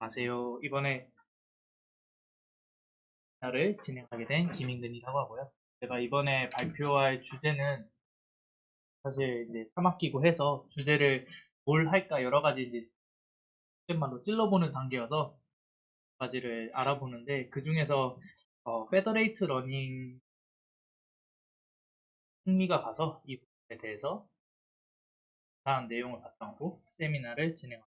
안녕하세요. 이번에 나를 진행하게 된 김인근이라고 하고요. 제가 이번에 발표할 주제는 사실 이제 3학기고 해서 주제를 뭘 할까 여러 가지 이제 말로 찔러보는 단계여서 여러 가지를 알아보는데 그 중에서 어, 페더레이트 러닝 흥미가 가서 이 부분에 대해서 다음 내용을 바탕으로 세미나를 진행합니다.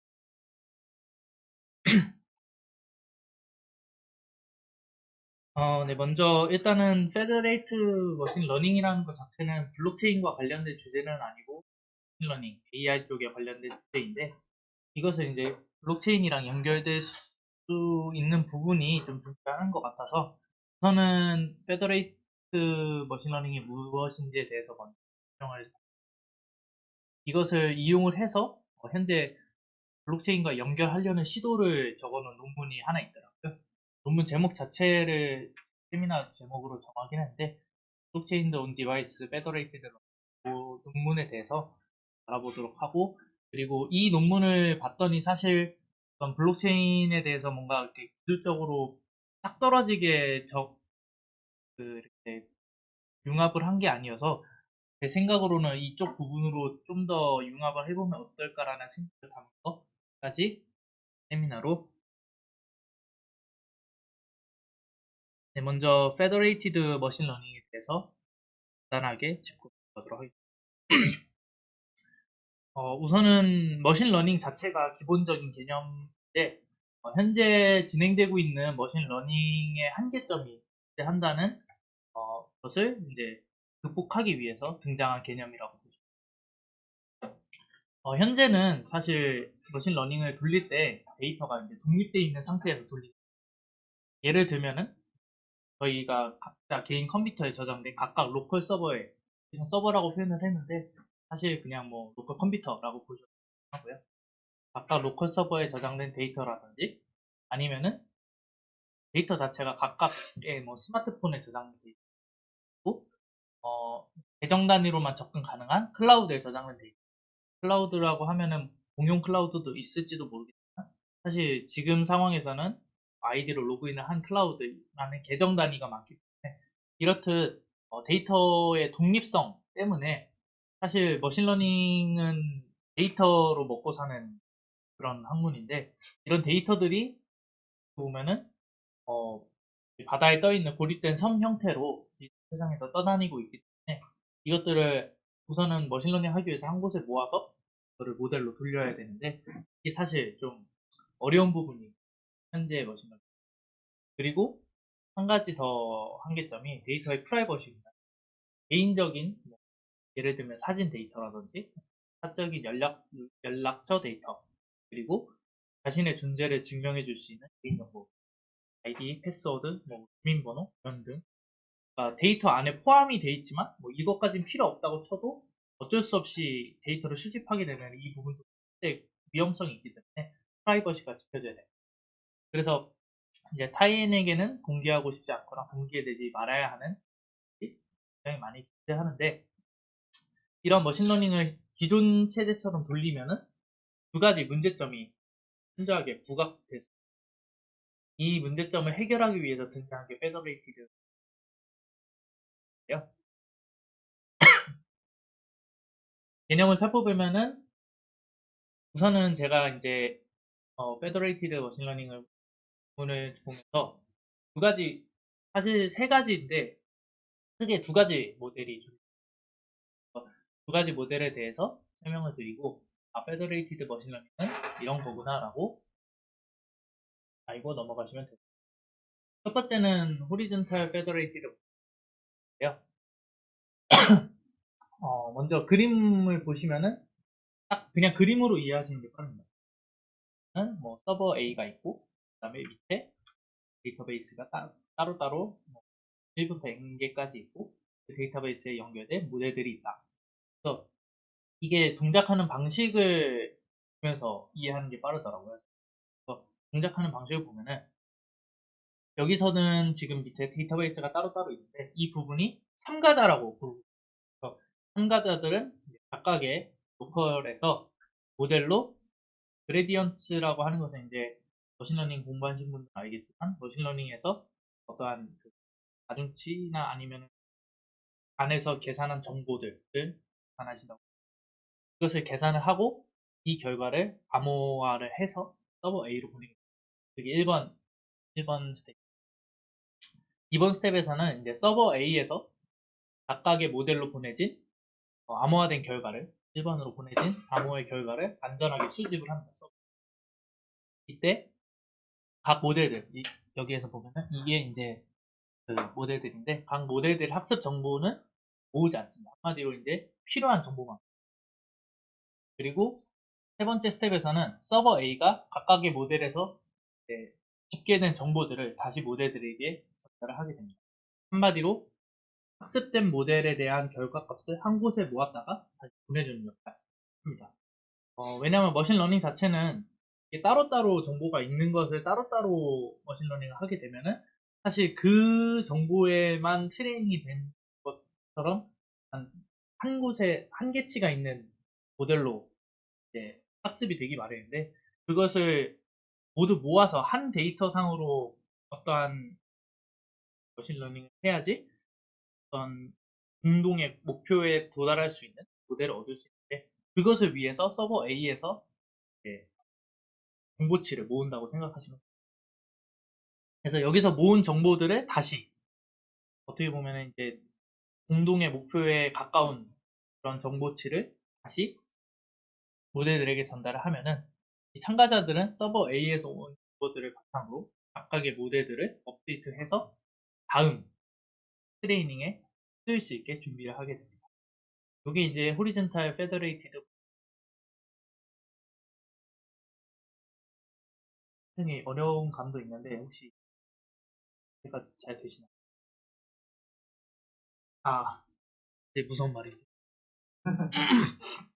어, 네, 먼저 일단은 페더레이트 머신 러닝이라는 것 자체는 블록체인과 관련된 주제는 아니고 머신러닝, AI 쪽에 관련된 주제인데 이것을 이제 블록체인이랑 연결될 수 있는 부분이 좀 중요한 것 같아서 저는 페더레이트 머신러닝이 무엇인지에 대해서 먼저 설명을 이것을 이용을 해서 어, 현재 블록체인과 연결하려는 시도를 적어놓은 논문이 하나 있더라고요. 논문 제목 자체를 세미나 제목으로 정하긴 했는데 블록체인 온 디바이스 페더레이티드 논문에 대해서 알아보도록 하고 그리고 이 논문을 봤더니 사실 어떤 블록체인에 대해서 뭔가 이렇게 기술적으로 딱 떨어지게 적, 그, 이렇게 융합을 한 게 아니어서 제 생각으로는 이쪽 부분으로 좀 더 융합을 해보면 어떨까라는 생각을 담은 것까지 세미나로 네, 먼저 Machine Learning에 대해서 간단하게 짚고 보도록 하겠습니다. 어, 우선은 머신러닝 자체가 기본적인 개념인데 어, 현재 진행되고 있는 머신러닝의 한계점이 한다는 어, 것을 이제 극복하기 위해서 등장한 개념이라고 보시면 어, 현재는 사실 머신러닝을 돌릴 때 데이터가 이제 독립되어 있는 상태에서 돌리죠. 예를 들면은 저희가 각자 개인 컴퓨터에 저장된 각각 로컬 서버에 서버라고 표현을 했는데 사실 그냥 뭐 로컬 컴퓨터라고 보셔도 하고요. 각각 로컬 서버에 저장된 데이터라든지 아니면은 데이터 자체가 각각의 뭐 스마트폰에 저장된 데이터고 어, 계정 단위로만 접근 가능한 클라우드에 저장된 데이터. 클라우드라고 하면은 공용 클라우드도 있을지도 모르겠지만 사실 지금 상황에서는 아이디로 로그인을 한 클라우드라는 계정 단위가 많기 때문에 이렇듯 어, 데이터의 독립성 때문에 사실 머신러닝은 데이터로 먹고 사는 그런 학문인데 이런 데이터들이 보면은 어, 바다에 떠 있는 고립된 섬 형태로 세상에서 떠다니고 있기 때문에 이것들을 우선은 머신러닝 하기 위해서 한 곳에 모아서 그거를 모델로 돌려야 되는데 이게 사실 좀 어려운 부분이 현재의 머신러닝. 그리고 한 가지 더 한계점이 데이터의 프라이버시입니다. 개인적인 뭐 예를 들면 사진 데이터라든지 사적인 연락, 연락처 데이터 그리고 자신의 존재를 증명해 줄 수 있는 개인정보 아이디, 패스워드, 뭐 주민번호 이런 등 그러니까 데이터 안에 포함이 되어 있지만 뭐 이것까지는 필요 없다고 쳐도 어쩔 수 없이 데이터를 수집하게 되면 이 부분도 위험성이 있기 때문에 프라이버시가 지켜져야 돼요. 그래서 이제 타인에게는 공개하고 싶지 않거나 공개되지 말아야 하는 굉장히 많이 존재하는데 이런 머신러닝을 기존 체제처럼 돌리면은 두 가지 문제점이 현저하게 부각됐습니다. 이 문제점을 해결하기 위해서 등장한 게 페더레이티드 요 개념을 살펴보면은 우선은 제가 이제 어, 페더레이티드 머신러닝을 오늘 보면서 두 가지, 사실 세 가지인데 크게 두 가지 모델이 두 가지 모델에 대해서 설명을 드리고 아, 페더레이티드 머신러닝은 이런 거구나 라고 알고 넘어가시면 됩니다. 첫 번째는 호리즌탈 페더레이티드 모델인데요. 어, 먼저 그림을 보시면은 딱 그냥 그림으로 이해하시는 게 빠릅니다. 뭐 서버 A가 있고 다음에 밑에 데이터베이스가 따, 로따로 뭐 1부터 n개까지 있고 그 데이터베이스에 연결된 모델들이 있다. 그래서 이게 동작하는 방식을 보면서 이해하는 게 빠르더라고요. 그래서 동작하는 방식을 보면은 여기서는 지금 밑에 데이터베이스가 따로따로 있는데 이 부분이 참가자라고 부르고 참가자들은 각각의 로컬에서 모델로 그레디언트라고 하는 것은 이제 머신러닝 공부하신 분들은 알겠지만 머신러닝에서 어떠한 그 가중치나 아니면 안에서 계산한 정보들을 계산하신다고 그것을 계산을 하고 이 결과를 암호화를 해서 서버 A로 보내게. 그게 1번 1번 스텝 2번 스텝에서는 이제 서버 A에서 각각의 모델로 보내진 어, 암호화된 결과를 1번으로 보내진 암호의 결과를 안전하게 수집을 합니다. 서버. 이때 각 모델들 이- 여기에서 보면은 이게 이제 그 모델들인데 각 모델들 학습 정보는 모으지 않습니다. 한마디로 이제 필요한 정보만. 그리고 세 번째 스텝에서는 서버 A가 각각의 모델에서 집계된 정보들을 다시 모델들에게 전달을 하게 됩니다. 한마디로 학습된 모델에 대한 결과값을 한 곳에 모았다가 다시 보내주는 역할입니다. 어, 왜냐하면 머신러닝 자체는 따로따로 정보가 있는 것을 따로따로 머신러닝을 하게 되면은 사실 그 정보에만 트레이닝이 된 것처럼 한, 한 곳에 한계치가 있는 모델로 학습이 되기 마련인데 그것을 모두 모아서 한 데이터 상으로 어떠한 머신러닝을 해야지 어떤 공동의 목표에 도달할 수 있는 모델을 얻을 수 있는데 그것을 위해서 서버 A에서 이 제 정보치를 모은다고 생각하시면 돼요. 그래서 여기서 모은 정보들을 다시 어떻게 보면 이제 공동의 목표에 가까운 그런 정보치를 다시 모델들에게 전달을 하면은 이 참가자들은 서버 A에서 온 정보들을 바탕으로 각각의 모델들을 업데이트해서 다음 트레이닝에 쓰일 수 있게 준비를 하게 됩니다. 이게 이제 호리젠탈 페더레이티드 굉장히 어려운 감도 있는데 혹시 이해가 잘 되시나요? 아, 네, 무서운 말이죠.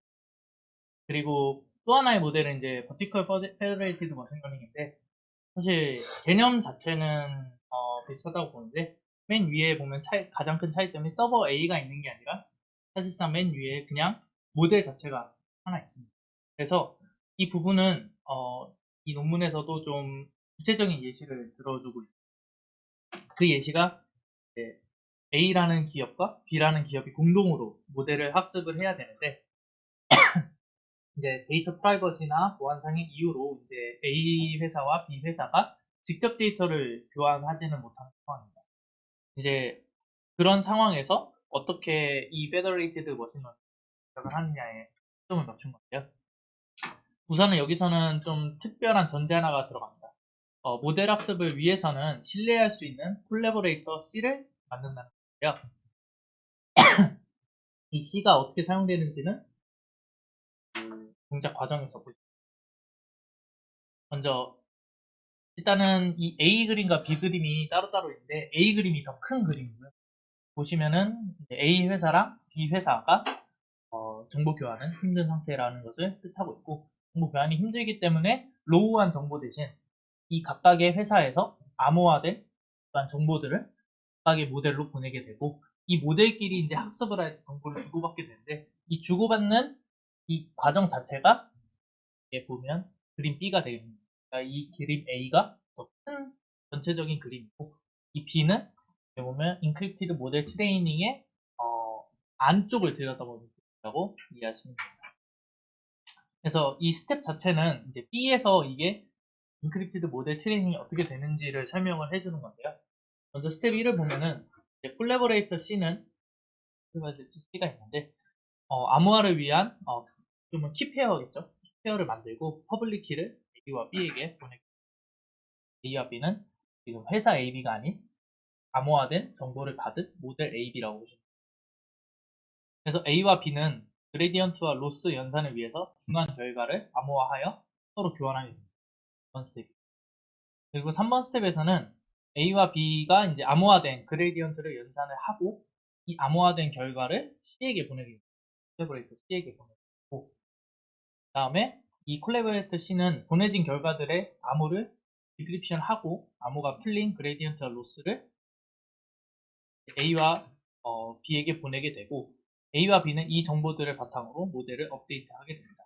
그리고 또 하나의 모델은 이제 Federated Machine Learning인데 사실 개념 자체는 어, 비슷하다고 보는데 맨 위에 보면 차이- 가장 큰 차이점이 서버 A가 있는 게 아니라 사실상 맨 위에 그냥 모델 자체가 하나 있습니다. 그래서 이 부분은 어, 이 논문에서도 좀 구체적인 예시를 들어주고 있습니다. 그 예시가 A라는 기업과 B라는 기업이 공동으로 모델을 학습을 해야 되는데 이제 데이터 프라이버시나 보안상의 이유로 이제 A 회사와 B 회사가 직접 데이터를 교환하지는 못하는 상황입니다. 이제 그런 상황에서 어떻게 이 페더레이티드 머신 러닝을 하느냐에 초점을 맞춘 건데요. 우선은 여기서는 좀 특별한 전제 하나가 들어갑니다. 어, 모델 학습을 위해서는 신뢰할 수 있는 콜라보레이터 C를 만든다는 건데요. 이 C가 어떻게 사용되는지는 그 동작 과정에서 보시죠. 먼저 일단은 이 A 그림과 B 그림이 따로따로 있는데 A 그림이 더 큰 그림이고요. 보시면은 A 회사랑 B 회사가 어, 정보 교환은 힘든 상태라는 것을 뜻하고 있고 정보 교환이 힘들기 때문에 로우한 정보 대신 이 각각의 회사에서 암호화된 어떠한 정보들을 각각의 모델로 보내게 되고 이 모델끼리 이제 학습을 할 때 정보를 주고받게 되는데 이 주고받는 이 과정 자체가 이렇게 보면 그림 B가 되겠습니다. 그러니까 이 그림 A가 더 큰 전체적인 그림이고 이 B는 보면 인크립티드 모델 트레이닝의 어, 안쪽을 들여다보는 거라고 이해하시면 됩니다. 그래서 이 스텝 자체는 이제 B에서 이게 인크립티드 모델 트레이닝이 어떻게 되는지를 설명을 해주는 건데요. 먼저 스텝 1을 보면은 이제 콜라보레이터 C는 C가 있는데 어, 암호화를 위한 어, 그러면 키페어겠죠. 키페어를 만들고 퍼블릭 키를 A와 B에게 보내고 A와 B는 지금 회사 AB가 아닌 암호화된 정보를 받은 모델 AB라고 보시면 됩니다. 그래서 A와 B는 그레디언트와 로스 연산을 위해서 중간 결과를 암호화하여 서로 교환하게 됩니다. 2번 스텝. 그리고 3번 스텝에서는 A와 B가 이제 암호화된 그레디언트를 연산을 하고 이 암호화된 결과를 C에게 보내게 됩니다. 콜라보레이터 C에게 보내고 그 다음에 이 콜라보레이터 C는 보내진 결과들의 암호를 디크립션 하고 암호가 풀린 그레디언트와 로스를 A와 어, B에게 보내게 되고 A와 B는 이 정보들을 바탕으로 모델을 업데이트하게 됩니다.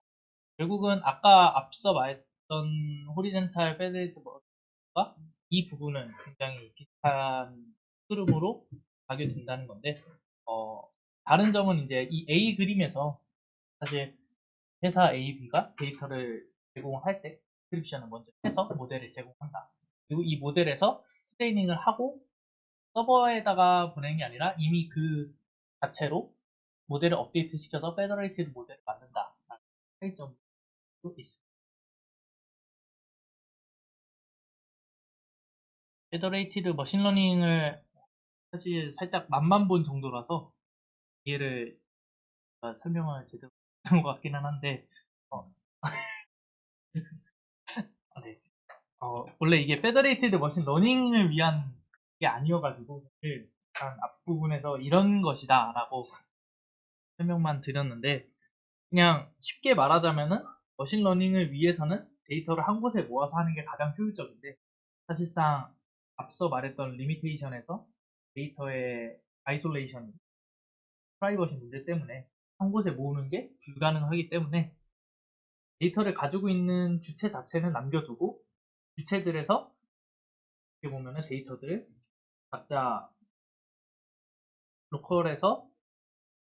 결국은 아까 앞서 말했던 호리젠탈 페데레이트 모델과 이 부분은 굉장히 비슷한 흐름으로 가게 된다는 건데 어, 다른 점은 이제 이 A 그림에서 사실 회사 A, B가 데이터를 제공할 때 크립션을 먼저 해서 모델을 제공한다. 그리고 이 모델에서 트레이닝을 하고 서버에다가 보내는 게 아니라 이미 그 자체로 모델을 업데이트 시켜서 페더레이티드 모델을 만든다. 차이점도 있습니다. 페더레이티드 머신러닝을 사실 살짝 맛만 본 정도라서 이해를 제가 설명을 제대로 못한 것 같기는 한데 어. 아, 네. 어, 원래 이게 페더레이티드 머신 러닝을 위한 게 아니어가지고 약간 앞부분에서 이런 것이다 라고 설명만 드렸는데 그냥 쉽게 말하자면은 머신러닝을 위해서는 데이터를 한 곳에 모아서 하는 게 가장 효율적인데 사실상 앞서 말했던 리미테이션에서 데이터의 아이솔레이션 프라이버시 문제 때문에 한 곳에 모으는 게 불가능하기 때문에 데이터를 가지고 있는 주체 자체는 남겨두고 주체들에서 이렇게 보면은 데이터들을 각자 로컬에서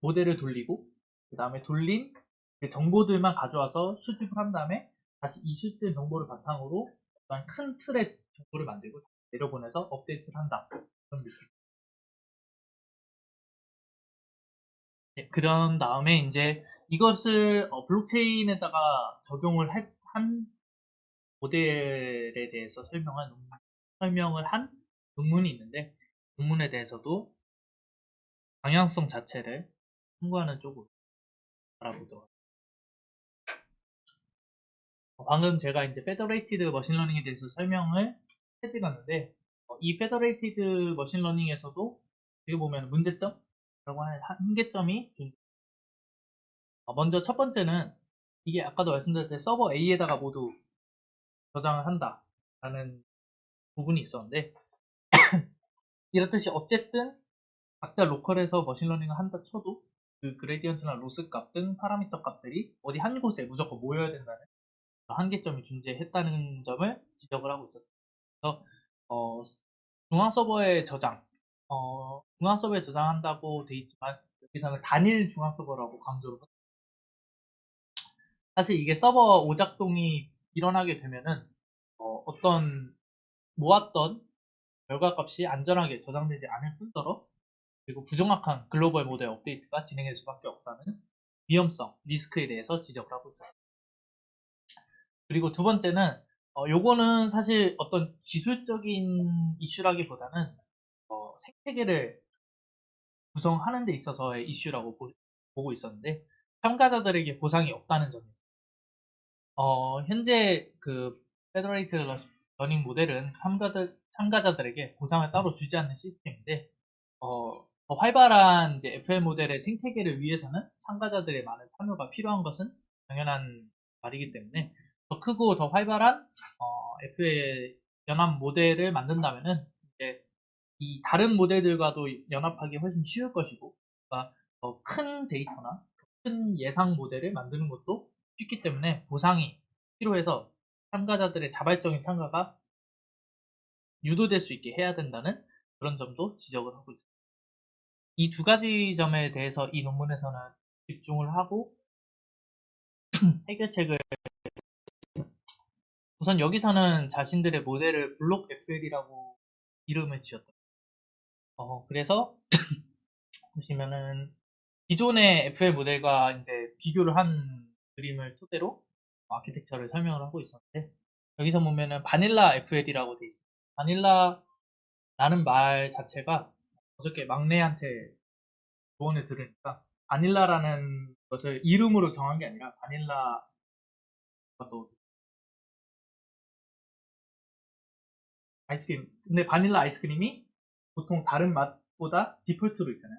모델을 돌리고 그 다음에 돌린 그 정보들만 가져와서 수집을 한 다음에 다시 이 수집된 정보를 바탕으로 어떤 큰 틀의 정보를 만들고 내려보내서 업데이트를 한다 그런 느낌. 네, 그런 다음에 이제 이것을 어, 블록체인에다가 적용을 해- 한 모델에 대해서 설명한 논문, 설명을 한 논문이 있는데 논문에 대해서도 방향성 자체를 참고하는 쪽으로 알아보도록 하겠습니다. 어, 방금 제가 이제 페더레이티드 머신러닝에 대해서 설명을 해드렸는데 어, 이 페더레이티드 머신러닝에서도 여기 보면 문제점이라고 하는 한계점이 좀 어, 먼저 첫 번째는 이게 아까도 말씀드렸듯이 서버 A에다가 모두 저장을 한다 라는 부분이 있었는데 이렇듯이 어쨌든 각자 로컬에서 머신러닝을 한다 쳐도 그 그레디언트나 로스 값 등 파라미터 값들이 어디 한 곳에 무조건 모여야 된다는 한계점이 존재했다는 점을 지적을 하고 있었습니다. 그래서 어, 중앙 서버에 저장, 어, 중앙 서버에 저장한다고 돼 있지만 여기서는 단일 중앙 서버라고 강조를 합니다. 사실 이게 서버 오작동이 일어나게 되면은 어, 떤 모았던 결과값이 안전하게 저장되지 않을 뿐더러 그리고 부정확한 글로벌 모델 업데이트가 진행될 수밖에 없다는 위험성, 리스크에 대해서 지적을 하고 있었습니다. 그리고 두 번째는 어, 요거는 사실 어떤 기술적인 이슈라기보다는 어, 생태계를 구성하는 데 있어서의 이슈라고 보, 고 있었는데 참가자들에게 보상이 없다는 점이죠. 어, 현재 그 페더레이트 러닝 모델은 참가들, 참가자들에게 보상을 따로 주지 않는 시스템인데 어, 더 활발한 이제 FL 모델의 생태계를 위해서는 참가자들의 많은 참여가 필요한 것은 당연한 말이기 때문에 더 크고 더 활발한 어, FL 연합 모델을 만든다면은 이제 이 다른 모델들과도 연합하기 훨씬 쉬울 것이고 그러니까 더 큰 데이터나 큰 예상 모델을 만드는 것도 쉽기 때문에 보상이 필요해서 참가자들의 자발적인 참가가 유도될 수 있게 해야 된다는 그런 점도 지적을 하고 있습니다. 이 두 가지 점에 대해서 이 논문에서는 집중을 하고 해결책을 우선 여기서는 자신들의 모델을 블록 FL이라고 이름을 지었다. 어, 그래서 보시면은 기존의 FL 모델과 이제 비교를 한 그림을 토대로 아키텍처를 설명을 하고 있었는데 여기서 보면은 바닐라 FL이라고 돼 있어요. 바닐라라는 말 자체가 어저께 막내한테 조언을 들으니까 바닐라라는 것을 이름으로 정한 게 아니라 바닐라가 또 아이스크림 근데 바닐라 아이스크림이 보통 다른 맛보다 디폴트로 있잖아요.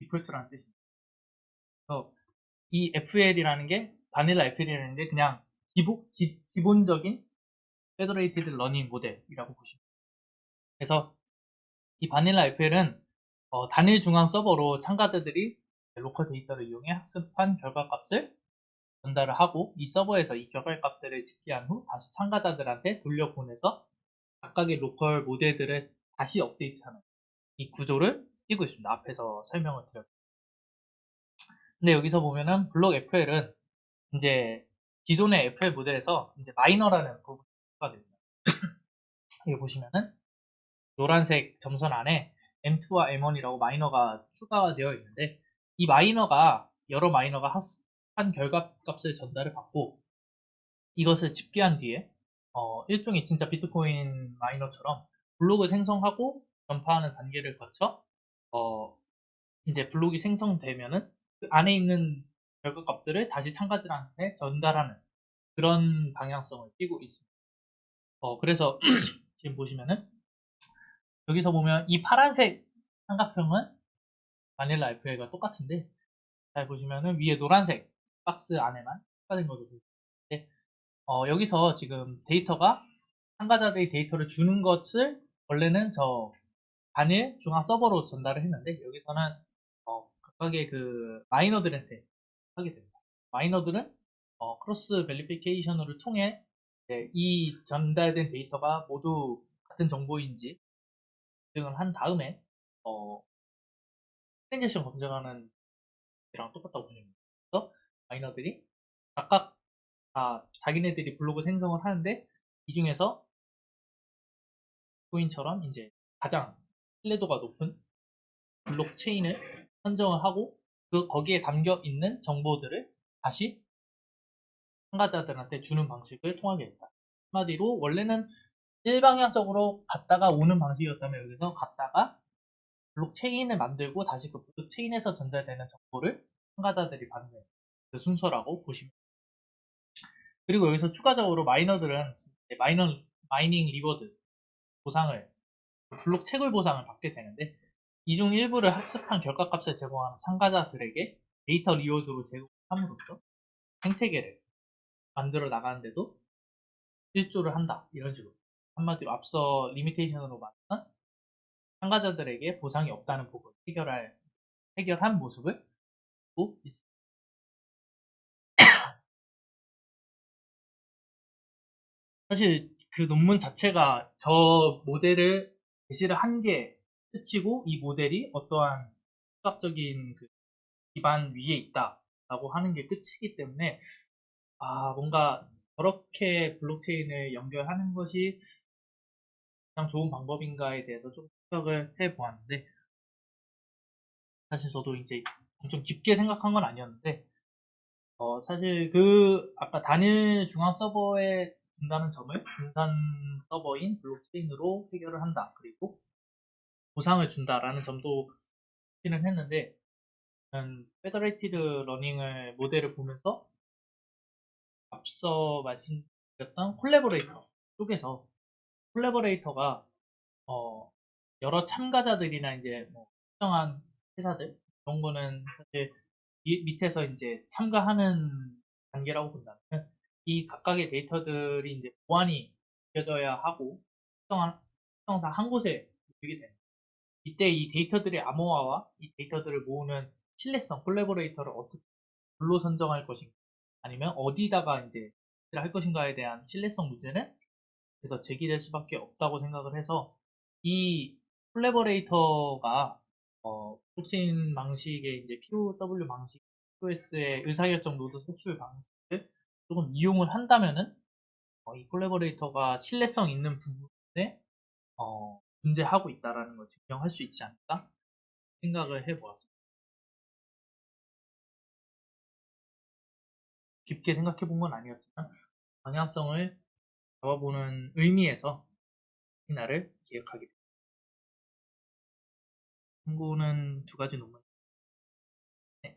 디폴트라는 뜻입니다. 그래서 이 FL이라는 게 바닐라 FL이라는 게 그냥 기본, 기, 본적인 페더레이티드 러닝 모델이라고 보시면 돼요. 그래서 이 바닐라 FL은 어, 단일 중앙 서버로 참가자들이 로컬 데이터를 이용해 학습한 결과값을 전달을 하고 이 서버에서 이 결과값들을 집계한 후 다시 참가자들한테 돌려보내서 각각의 로컬 모델들을 다시 업데이트하는 이 구조를 띄고 있습니다. 앞에서 설명을 드렸죠. 근데 여기서 보면은 블록 FL은 이제 기존의 FL 모델에서 이제 마이너라는 부분이 추가가 됩니다. 여기 보시면은 노란색 점선 안에 M2와 M1이라고 마이너가 추가가 되어 있는데 이 마이너가 여러 마이너가 한 결과값을 전달을 받고 이것을 집계한 뒤에 어, 일종의 진짜 비트코인 마이너처럼 블록을 생성하고 전파하는 단계를 거쳐 어, 이제 블록이 생성되면은 그 안에 있는 결과값들을 다시 참가자들한테 전달하는 그런 방향성을 띠고 있습니다. 어, 그래서 지금 보시면은 여기서 보면 이 파란색 삼각형은 바닐라 FA가 똑같은데 잘 보시면은 위에 노란색 박스 안에만 추가된 보시는데 어, 여기서 지금 데이터가 참가자들이 데이터를 주는 것을 원래는 저 단일 중앙 서버로 전달을 했는데 여기서는 어, 각각의 그 마이너들한테 하게 됩니다. 마이너들은 어, 크로스 벨리피케이션을 통해 이 전달된 데이터가 모두 같은 정보인지 검증을 한 다음에 어, 트랜제션 검증하는 이랑 똑같다고 보시면 됩니다. 그래서 마이너들이 각각 다 자기네들이 블로그 생성을 하는데 이 중에서 코인처럼 이제 가장 신뢰도가 높은 블록체인을 선정을 하고 그 거기에 담겨 있는 정보들을 다시 참가자들한테 주는 방식을 통하게 된다. 한마디로 원래는 일방향적으로 갔다가 오는 방식이었다면 여기서 갔다가 블록 체인을 만들고 다시 그 블록 체인에서 전달되는 정보를 참가자들이 받는 그 순서라고 보시면. 그리고 여기서 추가적으로 마이너들은 마이너, 마이닝 리워드 보상을 블록 채굴 보상을 받게 되는데 이 중 일부를 학습한 결과값을 제공하는 참가자들에게 데이터 리워드로 제공함으로써 생태계를 만들어 나가는데도 일조를 한다. 이런 식으로 한마디로 앞서 리미테이션으로 말한 참가자들에게 보상이 없다는 부분 해결할 해결한 모습을 보고 있습니다. 사실 그 논문 자체가 저 모델을 제시를 한 게 끝이고 이 모델이 어떠한 수학적인 그 기반 위에 있다라고 하는 게 끝이기 때문에 아 뭔가 저렇게 블록체인을 연결하는 것이 가장 좋은 방법인가에 대해서 좀 생각을 해 보았는데 사실 저도 이제 엄청 깊게 생각한 건 아니었는데 어 사실 그 아까 단일 중앙 서버에 준다는 점을 분산 서버인 블록체인으로 해결을 한다. 그리고 보상을 준다라는 점도 확인을 했는데 페더레이티드 러닝을 모델을 보면서 앞서 말씀드렸던 콜라보레이터 쪽에서 콜라보레이터가 어, 여러 참가자들이나 이제 뭐 특정한 회사들 이런 거는 사실 밑에서 이제 참가하는 단계라고 본다면 이 각각의 데이터들이 이제 보안이 지켜져야 하고 특정한 특성상 한 곳에 모이게 됩니다. 이때 이 데이터들의 암호화와 이 데이터들을 모으는 신뢰성 콜라보레이터를 어떻게 불로 선정할 것인가 아니면 어디다가 이제 할 것인가에 대한 신뢰성 문제는 그래서 제기될 수밖에 없다고 생각을 해서 이 콜라보레이터가 어, 블록체인 방식의 이제 POW 방식, POS의 의사결정 노드 소출 방식을 조금 이용을 한다면은 어, 이 콜라보레이터가 신뢰성 있는 부분에 어, 존재하고 있다라는 걸 증명할 수 있지 않을까 생각을 해보았습니다. 깊게 생각해 본 건 아니었지만 방향성을 잡아보는 의미에서 이날을 기억하게 됩니다. 참고는 두 가지 논문. 네,